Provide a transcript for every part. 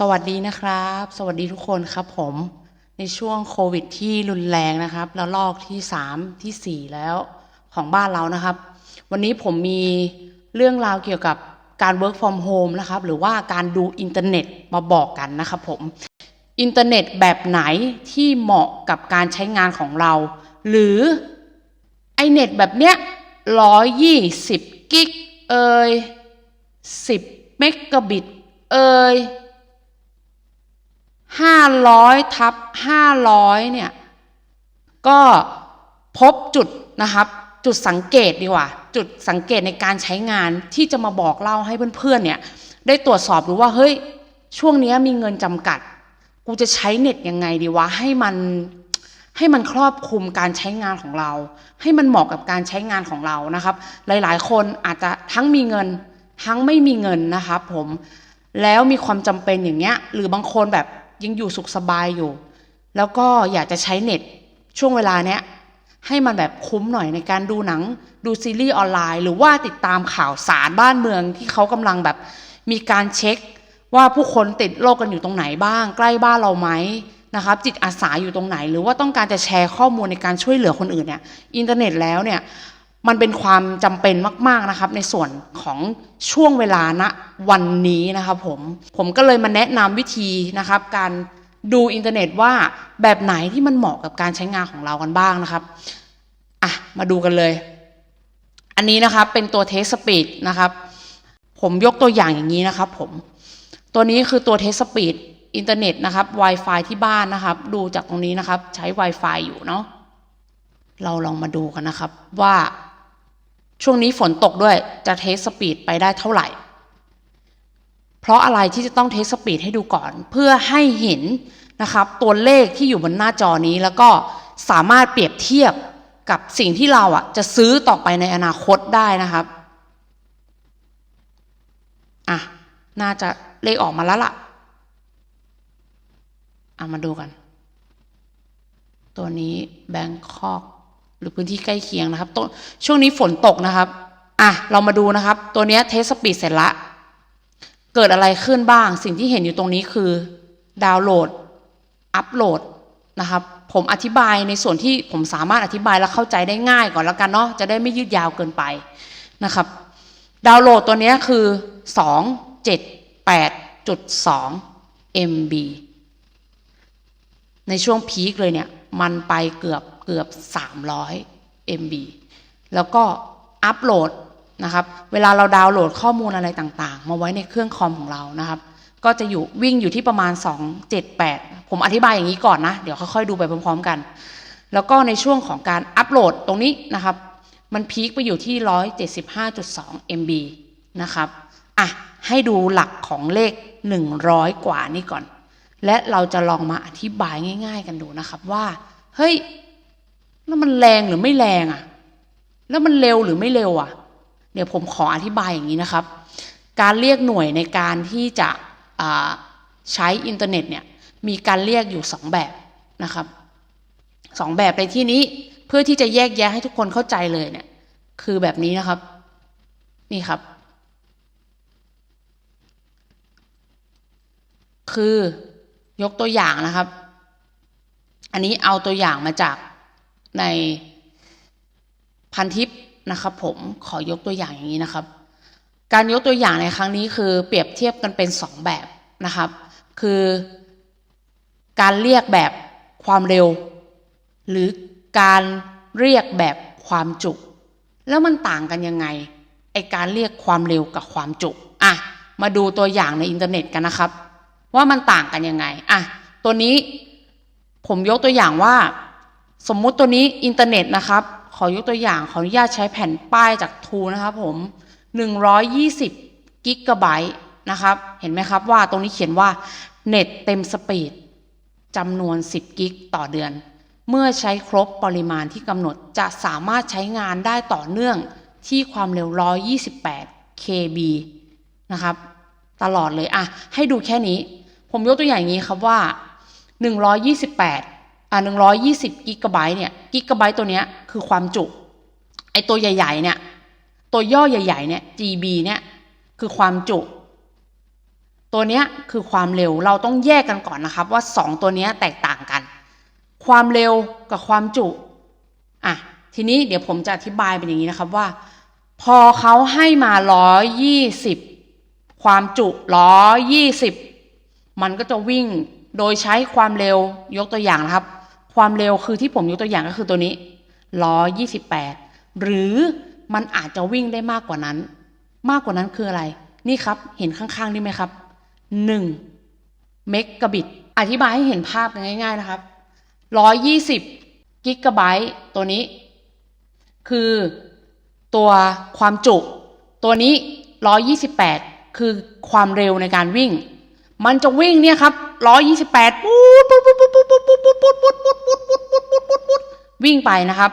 สวัสดีนะครับ สวัสดีทุกคนครับผมในช่วงโควิดที่รุนแรงนะครับแล้วลอกที่3ทีสี่แล้วของบ้านเรานะครับ วันนี้ผมมีเรื่องราวเกี่ยวกับการ work from home นะครับ หรือว่าการดูอินเทอร์เน็ตมาบอกกันนะครับผมอินเทอร์เน็ตแบบไหนที่เหมาะกับการใช้งานของเรา หรือไอเน็ตแบบเนี้ยร้อยยี่สิบกิกเอยสิบเมกะบิตเอย ห้าร้อยทับห้าร้อยเนี่ย ก็พบจุดนะครับ จุดสังเกตดีกว่า จุดสังเกตในการใช้งานที่จะมาบอกเล่าให้เพื่อนๆเนี่ย ได้ตรวจสอบดูว่าเฮ้ย ช่วงนี้มีเงินจำกัด กูจะใช้เน็ตยังไงดีวะให้มันให้มันครอบคลุมการใช้งานของเรา ให้มันเหมาะกับการใช้งานของเรานะครับ หลายๆ คนอาจจะทั้งมีเงิน ทั้งไม่มีเงินนะครับผมแล้วมีความจำเป็นอย่างเงี้ย หรือบางคนแบบ ยังอยู่สุขสบายอยู่ แล้วก็อยากจะใช้เน็ตช่วงเวลาเนี้ยให้มันแบบคุ้มหน่อยในการดูหนังดูซีรีส์ออนไลน์ หรือว่าติดตามข่าวสารบ้านเมืองที่เขากำลังแบบมีการเช็ค ว่าผู้คนติดโรคกันอยู่ตรงไหนบ้าง ใกล้บ้านเราไหมนะครับจิตอาสาอยู่ตรงไหน หรือว่าต้องการจะแชร์ข้อมูลในการช่วยเหลือคนอื่นเนี่ยอินเทอร์เน็ตแล้วเนี่ย มันเป็นความจำเป็นมาก ๆนะครับ ในส่วนของช่วงเวลาณวันนี้นะครับผมผมก็เลยมาแนะนำวิธีนะครับ การดูอินเทอร์เน็ตว่าแบบไหนที่มันเหมาะกับการใช้งานของเรากันบ้างนะครับอะมาดูกันเลย อันนี้นะครับเป็นตัวเทสสปีดนะครับ ผมยกตัวอย่างอย่างนี้นะครับ ผมตัวนี้คือตัวเทสสปีดอินเทอร์เน็ตนะครับ Wi-Fi ที่บ้านนะครับ ดูจากตรงนี้นะครับ ใช้ Wi-Fi อยู่เนาะเราลองมาดูกันนะครับว่า ช่วงนี้ฝนตกด้วยจะเทสสปีดไปได้เท่าไหร่ เพราะอะไรที่จะต้องเทสสปีดให้ดูก่อน เพื่อให้เห็นนะครับตัวเลขที่อยู่บนหน้าจอนี้แล้วก็สามารถเปรียบเทียบกับสิ่งที่เราอะจะซื้อต่อไปในอนาคตได้นะครับอะน่าจะเลขออกมาแล้วล่ะเอามาดูกัน ตัวนี้แบงคอก หรือพื้นที่ใกล้เคียงนะครับตช่วงนี้ฝนตกนะครับ อะ เรามาดูนะครับ ตัวนี้เทสสปีดเสร็จละ เกิดอะไรขึ้นบ้าง สิ่งที่เห็นอยู่ตรงนี้คือดาวน์โหลด อัปโหลดนะครับ ผมอธิบายในส่วนที่ผมสามารถอธิบายและเข้าใจได้ง่ายก่อนแล้วกันเนาะ จะได้ไม่ยืดยาวเกินไปนะครับ ดาวน์โหลดตัวนี้คือ 278.2 MB ในช่วงพีคเลยเนี่ย มันไปเกือบ เกือบ 300 MB แล้วก็อัปโหลดนะครับ เวลาเราดาวน์โหลดข้อมูลอะไรต่างๆ มาไว้ในเครื่องคอมของเรานะครับ ก็จะอยู่วิ่งอยู่ที่ประมาณ 278 ผมอธิบายอย่างนี้ก่อนนะ เดี๋ยวค่อยๆดูไปพร้อมๆกัน แล้วก็ในช่วงของการอัปโหลดตรงนี้นะครับ มันพีคไปอยู่ที่ 175.2 MB นะครับอะให้ดูหลักของเลข 100 กว่านี่ก่อน และเราจะลองมาอธิบายง่าย ๆ กันดูนะครับว่า เฮ้ย แล้วมันแรงหรือไม่แรงอะ่ะ แล้วมันเร็วหรือไม่เร็วอะ่ะ เดี๋ยวผมขออธิบายอย่างนี้นะครับ การเรียกหน่วยในการที่จะใช้อินเทอร์เน็ตเนี่ยมีการเรียกอยู่สองแบบนะครับสองแบบในที่นี้เพื่อที่จะแยกแยะให้ทุกคนเข้าใจเลยเนี่ย คือแบบนี้นะครับ นี่ครับ คือยกตัวอย่างนะครับ อันนี้เอาตัวอย่างมาจาก ในพันทิปนะครับ ผมขอยกตัวอย่างอย่างนี้นะครับ การยกตัวอย่างในครั้งนี้คือเปรียบเทียบกันเป็นสองแบบนะครับ คือการเรียกแบบความเร็ว หรือการเรียกแบบความจุ แล้วมันต่างกันยังไงไอการเรียกความเร็วกับความจุอะมาดูตัวอย่างในอินเทอร์เน็ตกันนะครับ ว่ามันต่างกันยังไงอะตัวนี้ผมยกตัวอย่างว่า สมมุติตัวนี้อินเทอร์เน็ตนะครับ ขอยกตัวอย่างขออนุญาตใช้แผ่นป้ายจากทูนะครับผม 120กิกะไบต์นะครับ เห็นไหมครับว่าตรงนี้เขียนว่าเน็ตเต็มสปีดจำนวน 10 กิกต่อเดือน เมื่อใช้ครบปริมาณที่กำหนดจะสามารถใช้งานได้ต่อเนื่องที่ความเร็ว 128 KB นะครับ ตลอดเลยอะให้ดูแค่นี้ ผมยกตัวอย่างนี้ครับว่า 128 อ่าหนึ่งร้อยยี่สิบกิกะไบต์เนี่ยกิกะไบต์ตัวเนี้ยคือความจุ ไอตัวใหญ่ ๆ เนี่ย ตัวย่อใหญ่ ๆ เนี่ย GB เนี่ยคือความจุตัวเนี้ยคือความเร็วเราต้องแยกกันก่อนนะครับว่า 2 ตัวเนี้ยแตกต่างกัน ความเร็วกับความจุอะทีนี้เดี๋ยวผมจะอธิบายเป็นอย่างนี้นะครับว่า พอเขาให้มา 120 ความจุ 120 มันก็จะวิ่ง โดยใช้ความเร็วยกตัวอย่างนะครับ ความเร็วคือที่ผมยกตัวอย่างก็คือตัวนี้128หรือมันอาจจะวิ่งได้มากกว่านั้น มากกว่านั้นคืออะไร นี่ครับ เห็นข้างๆนี่ไหมครับ1เมกะบิต อธิบายให้เห็นภาพง่าย ๆนะครับ120กิกะไบต์ตัวนี้ คือตัวความจุ ตัวนี้128คือความเร็วในการวิ่ง มันจะวิ่งเนี่ยครับ 128ปุ๊ดปุ๊ดปุ๊ดปุ๊ดปุ๊ดปุ๊ดปุ๊ดปุ๊ดปุ๊ดปุ๊ดปุ๊ดปุ๊ดปุ๊ดปุ๊ดปุ๊ดวิ่งไปนะครับ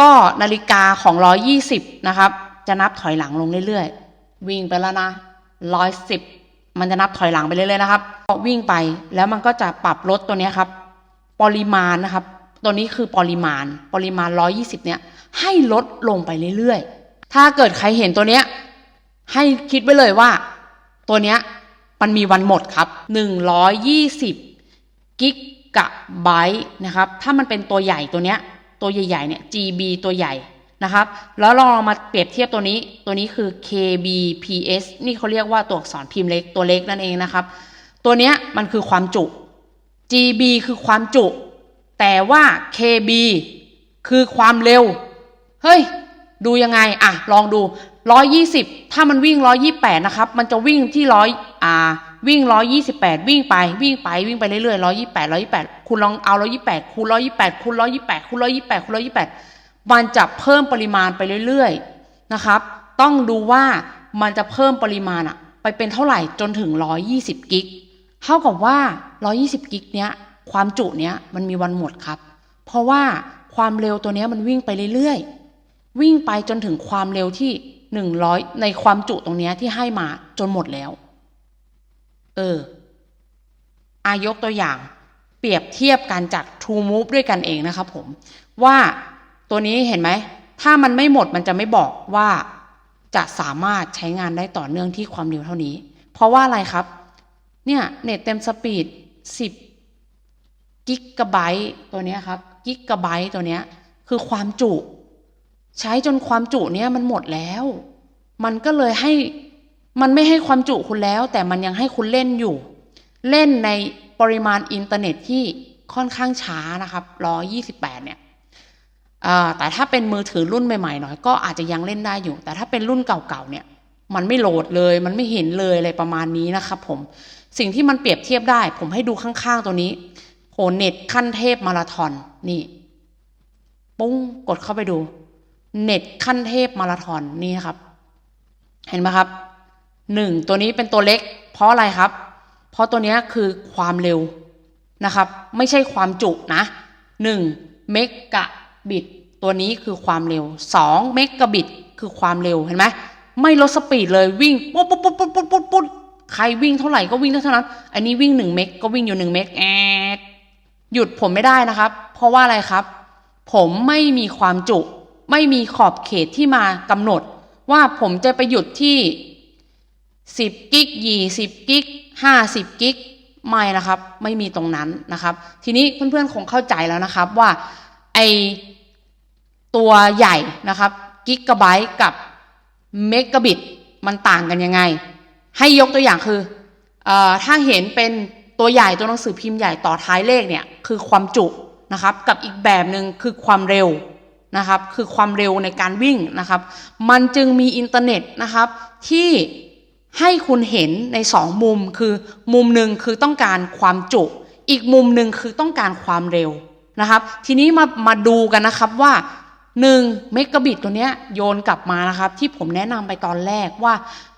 ก็นาฬิกาของ120นะครับ จะนับถอยหลังลงเรื่อยๆ วิ่งไปแล้วนะ110มันจะนับถอยหลังไปเรื่อยๆนะครับก็วิ่งไปแล้วมันก็จะปรับลดตัวนี้ครับ ปริมาณนะครับ ตัวนี้คือปริมาณ ปริมาณ120เนี่ย ให้ลดลงไปเรื่อยๆ ถ้าเกิดใครเห็นตัวเนี้ยให้คิดไว้เลยว่า ตัวเนี้ย มันมีวันหมดครับ 120กิกะไบต์นะครับ ถ้ามันเป็นตัวใหญ่ตัวเนี้ย ตัวใหญ่ๆเนี่ย GB ตัวใหญ่นะครับ แล้วลองมาเปรียบเทียบตัวนี้ ตัวนี้คือ KBPS นี่เขาเรียกว่าตัวอักษรพิมพ์เล็กตัวเล็กนั่นเองนะครับ ตัวเนี้ยมันคือความจุ GB คือความจุ แต่ว่า KB คือความเร็ว เฮ้ย ดูยังไง อะ ลองดู 120ถ้ามันวิ่ง128นะครับ มันจะวิ่งที่ร้อยอ่า วิ่ง128วิ่งไปวิ่งไปวิ่งไปเรื่อยๆ128 128คุณลองเอา128คูณ128คูณ128คูณ128คูณ128มันจะเพิ่มปริมาณไปเรื่อยๆนะครับ ต้องดูว่ามันจะเพิ่มปริมาณอะไปเป็นเท่าไหร่จนถึง120กิกเท่ากับว่า120กิกเนี้ยความจุเนี้ยมันมีวันหมดครับ เพราะว่าความเร็วตัวเนี้ยมันวิ่งไปเรื่อยๆวิ่งไปจนถึงความเร็วที่ 100ในความจุตรงนี้ที่ให้มาจนหมดแล้ว เออ อายกตัวอย่าง เปรียบเทียบกันจาก True Move ด้วยกันเองนะครับผม ว่าตัวนี้เห็นไหม ถ้ามันไม่หมดมันจะไม่บอกว่าจะสามารถใช้งานได้ต่อเนื่องที่ความเร็วเท่านี้ เพราะว่าอะไรครับ เนี่ยเน็ตเต็มสปีด10กิกะไบต์ตัวนี้ครับกิกะไบต์ตัวนี้คือความจุ ใช้จนความจุเนี้ยมันหมดแล้ว มันก็เลยให้มันไม่ให้ความจุคุณแล้ว แต่มันยังให้คุณเล่นอยู่ เล่นในปริมาณอินเทอร์เน็ตที่ค่อนข้างช้านะครับ128เนี่ยแต่ถ้าเป็นมือถือรุ่นใหม่ๆหน่อยก็อาจจะยังเล่นได้อยู่ แต่ถ้าเป็นรุ่นเก่าๆเนี่ย มันไม่โหลดเลย มันไม่เห็นเลยอะไรประมาณนี้นะครับผม สิ่งที่มันเปรียบเทียบได้ ผมให้ดูข้างๆตัวนี้โหเน็ตขั้นเทพมาราธอนนี่ ปุ้งกดเข้าไปดู เน็ตขั้นเทพมาราธอนนี่ครับ เห็นไหมครับหนึ่งตัวนี้เป็นตัวเล็ก เพราะอะไรครับ เพราะตัวนี้คือความเร็วนะครับ ไม่ใช่ความจุนะหนึ่งเมกะบิตตัวนี้คือความเร็วสองเมกะบิตคือความเร็วเห็นไหมไม่ลดสปีดเลยวิ่งปุ๊บปุ๊บปุ๊บปุ๊บปุ๊บปุ๊บปุ๊บใครวิ่งเท่าไหร่ก็วิ่งเท่านั้น อันนี้วิ่งหนึ่งเมกก็วิ่งอยู่หนึ่งเมกแอดหยุดผมไม่ได้นะครับ เพราะว่าอะไรครับ ผมไม่มีความจุ ไม่มีขอบเขตที่มากำหนด ว่าผมจะไปหยุดที่ 10 กิกยี่สิบกิกห้าสิบกิกไม่นะครับ ไม่มีตรงนั้นนะครับ ทีนี้เพื่อนๆคงเข้าใจแล้วนะครับว่าไอตัวใหญ่นะครับกิกะไบต์กับเมกะบิตมันต่างกันยังไง ให้ยกตัวอย่างคืออถ้าเห็นเป็นตัวใหญ่ตัวหนังสือพิมพ์ใหญ่ต่อท้ายเลขเนี่ยคือความจุนะครับ กับอีกแบบหนึ่งคือความเร็ว นะครับคือความเร็วในการวิ่งนะครับ มันจึงมีอินเทอร์เน็ตนะครับที่ให้คุณเห็นในสองมุมคือมุมหนึ่งคือต้องการความจุอีกมุมหนึ่งคือต้องการความเร็วนะครับ ทีนี้มามาดูกันนะครับว่า1เมกะบิตตัวเนี้ยโยนกลับมานะครับ ที่ผมแนะนำไปตอนแรกว่า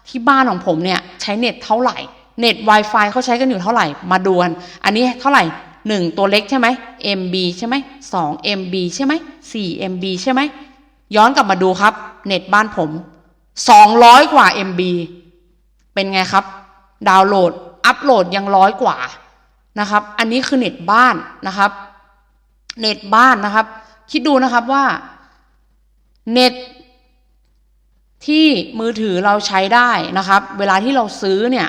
ที่บ้านของผมเนี่ยใช้เน็ตเท่าไหร่ เน็ต Wi-Fi เขาใช้กันอยู่เท่าไหร่มาดูกันอันนี้เท่าไหร่ 1 ตัวเล็กใช่ไหม MB ใช่ไหม2 MB ใช่ไหม4 MB ใช่ไหม ย้อนกลับมาดูครับ เน็ตบ้านผม 200 กว่า MB เป็นไงครับ ดาวน์โหลด อัปโหลดยังร้อยกว่านะครับ อันนี้คือเน็ตบ้านนะครับ เน็ตบ้านนะครับ คิดดูนะครับว่า เน็ตที่มือถือเราใช้ได้นะครับ เวลาที่เราซื้อเนี่ย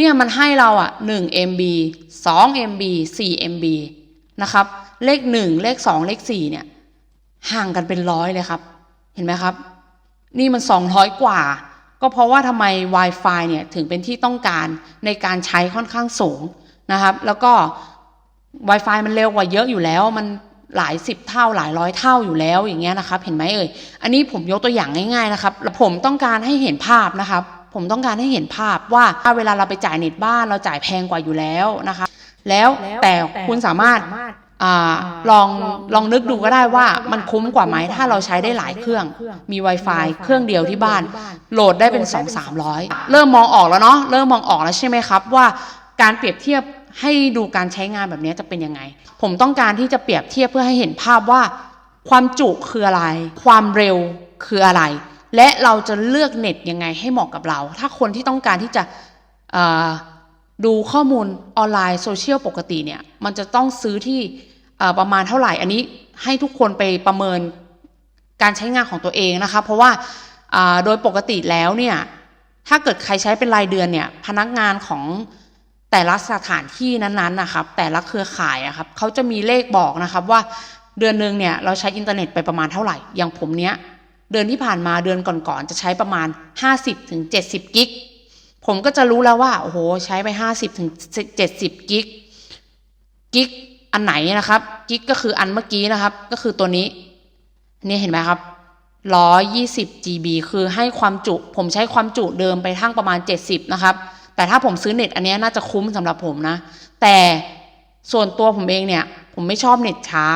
เนี่ยมันให้เราอะ1 MB 2 MB 4 MB นะครับ เลข 1 เลข 2 เลข 4 เนี่ย ห่างกันเป็นร้อยเลยครับ เห็นไหมครับ นี่มัน 200 กว่า ก็เพราะว่าทำไม Wi-Fi เนี่ย ถึงเป็นที่ต้องการในการใช้ค่อนข้างสูงนะครับ แล้วก็ Wi-Fi มันเร็วกว่าเยอะอยู่แล้ว มันหลายสิบเท่าหลายร้อยเท่าอยู่แล้วอย่างเงี้ยนะครับ เห็นไหมเอ่ย อันนี้ผมยกตัวอย่างง่ายๆนะครับแล้วผมต้องการให้เห็นภาพนะครับ ผมต้องการให้เห็นภาพว่าเวลาเราไปจ่ายเน็ตบ้านเราจ่ายแพงกว่าอยู่แล้วนะคะ แล้วแต่คุณสามารถอ่าลองลองนึกดูก็ได้ว่ามันคุ้มกว่าไหมถ้าเราใช้ได้หลายเครื่อง มี Wi-Fi เครื่องเดียวที่บ้าน โหลดได้เป็น 2 3 0 0 เริ่มมองออกแล้วเนาะเริ่มมองออกแล้วใช่ไหมครับว่าการเปรียบเทียบให้ดูการใช้งานแบบนี้จะเป็นยังไง ผมต้องการที่จะเปรียบเทียบเพื่อให้เห็นภาพว่า ความจุคืออะไร ความเร็วคืออะไร และเราจะเลือกเน็ตยังไงให้เหมาะกับเรา ถ้าคนที่ต้องการที่จะดูข้อมูลออนไลน์โซเชียลปกติเนี่ย มันจะต้องซื้อที่ประมาณเท่าไหร่ อันนี้ให้ทุกคนไปประเมินการใช้งานของตัวเองนะคะ เพราะว่าอ่าโดยปกติแล้วเนี่ย ถ้าเกิดใครใช้เป็นรายเดือนเนี่ย พนักงานของแต่ละสถานที่นั้นๆนะครับ แต่ละเครือข่ายอะครับเขาจะมีเลขบอกนะครับว่าเดือนหนึ่งเนี่ยเราใช้อินเทอร์เน็ตไปประมาณเท่าไหร่ อย่างผมเนี้ย เดือนที่ผ่านมาเดือนก่อนๆจะใช้ประมาณ 50-70 กิก ผมก็จะรู้แล้วว่า โอ้โห ใช้ไป 50-70 กิก กิกอันไหนนะครับ กิกก็คืออันเมื่อกี้นะครับ ก็คือตัวนี้ นี่เห็นไหมครับ120 GB คือให้ความจุ ผมใช้ความจุเดิมไปทั้งประมาณ 70 นะครับ แต่ถ้าผมซื้อเน็ตอันนี้น่าจะคุ้มสำหรับผมนะ แต่ส่วนตัวผมเองเนี่ย ผมไม่ชอบเน็ตช้า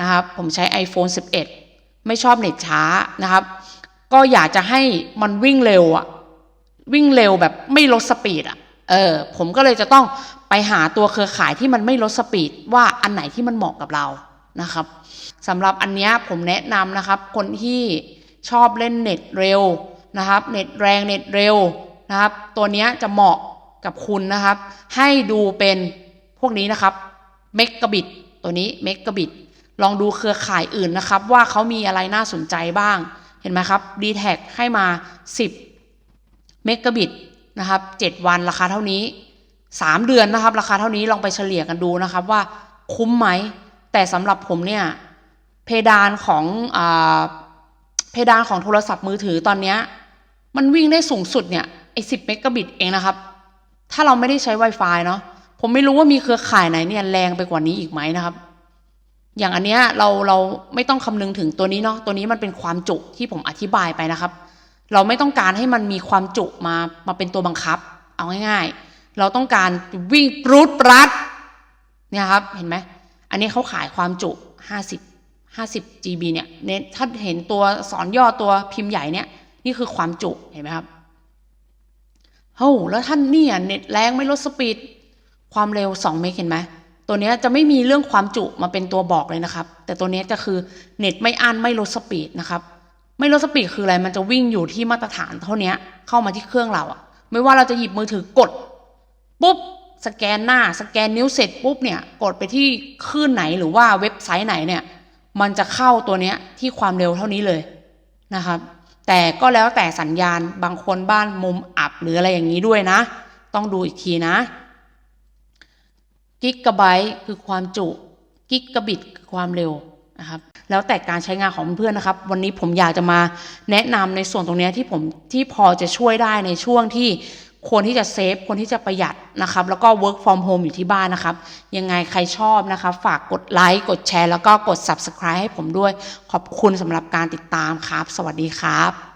นะครับ ผมใช้ iPhone 11 ไม่ชอบเน็ตช้านะครับ ก็อยากจะให้มันวิ่งเร็วอะวิ่งเร็วแบบไม่ลดสปีดอะเออผมก็เลยจะต้องไปหาตัวเครือข่ายที่มันไม่ลดสปีดว่าอันไหนที่มันเหมาะกับเรานะครับสำหรับอันเนี้ยผมแนะนำนะครับ คนที่ชอบเล่นเน็ตเร็วนะครับ เน็ตแรงเน็ตเร็วนะครับ ตัวเนี้ยจะเหมาะกับคุณนะครับ ให้ดูเป็นพวกนี้นะครับเมกะบิตตัวนี้เมกะบิต ลองดูเครือข่ายอื่นนะครับ ว่าเขามีอะไรน่าสนใจบ้าง เห็นไหมครับ d t แทให้มา 10 เมกะบิตนะครับ 7 วันราคาเท่านี้ 3 เดือนนะครับ ราคาเท่านี้ลองไปเฉลี่ยกันดูนะครับว่าคุ้มไหม แต่สำหรับผมเนี่ยเพดานของอเพดานของโทรศัพท์มือถือตอนนี้มันวิ่งได้สูงสุดเนี่ยไอ้สิเมกะบิตเองนะครับ ถ้าเราไม่ได้ใช้ Wi-Fi เนาะผมไม่รู้ว่ามีเครือข่ายไหนเนี่ยแรงไปกว่านี้อีกไหมนะครับ อย่างอันเนี้ยเราเราไม่ต้องคำนึงถึงตัวนี้เนาะตัวนี้มันเป็นความจุที่ผมอธิบายไปนะครับ เราไม่ต้องการให้มันมีความจุมามาเป็นตัวบังคับ เอาง่ายๆ เราต้องการวิ่งปรูดปรัดเนี่ยครับเห็นไหมอันนี้เขาขายความจุ 50 50 GB เนี่ยเน้นถ้าเห็นตัวสอนย่อตัวพิมพ์ใหญ่เนี่ยนี่คือความจุเห็นไหมครับโอ้แล้วท่านเนี่ยเน็ตแรงไม่ลดสปีดความเร็ว 2 เมกเห็นไหม ตัวนี้จะไม่มีเรื่องความจุมาเป็นตัวบอกเลยนะครับ แต่ตัวนี้จะคือเน็ตไม่อั้นไม่ลดสปีดนะครับ ไม่ลดสปีดคืออะไรมันจะวิ่งอยู่ที่มาตรฐานเท่านี้เข้ามาที่เครื่องเราอะไม่ว่าเราจะหยิบมือถือกดปุ๊บสแกนหน้าสแกนนิ้วเสร็จปุ๊บเนี่ยกดไปที่คลื่นไหนหรือว่าเว็บไซต์ไหนเนี่ย มันจะเข้าตัวเนี้ยที่ความเร็วเท่านี้เลยนะครับ แต่ก็แล้วแต่สัญญาณบางคนบ้านมุมอับหรืออะไรอย่างนี้ด้วยนะ ต้องดูอีกทีนะ กิกะไบต์คือความจุกิกะบิตคือความเร็วนะครับแล้วแต่การใช้งานของเพื่อนนะครับ วันนี้ผมอยากจะมาแนะนำในส่วนตรงนี้ที่ผมที่พอจะช่วยได้ในช่วงที่ควรที่จะเซฟควรที่จะประหยัดนะครับ แล้วก็ work from home อยู่ที่บ้านนะครับ ยังไงใครชอบนะครับ ฝากกดไลค์กดแชร์ แล้วก็กด subscribe ให้ผมด้วย ขอบคุณสำหรับการติดตามครับ สวัสดีครับ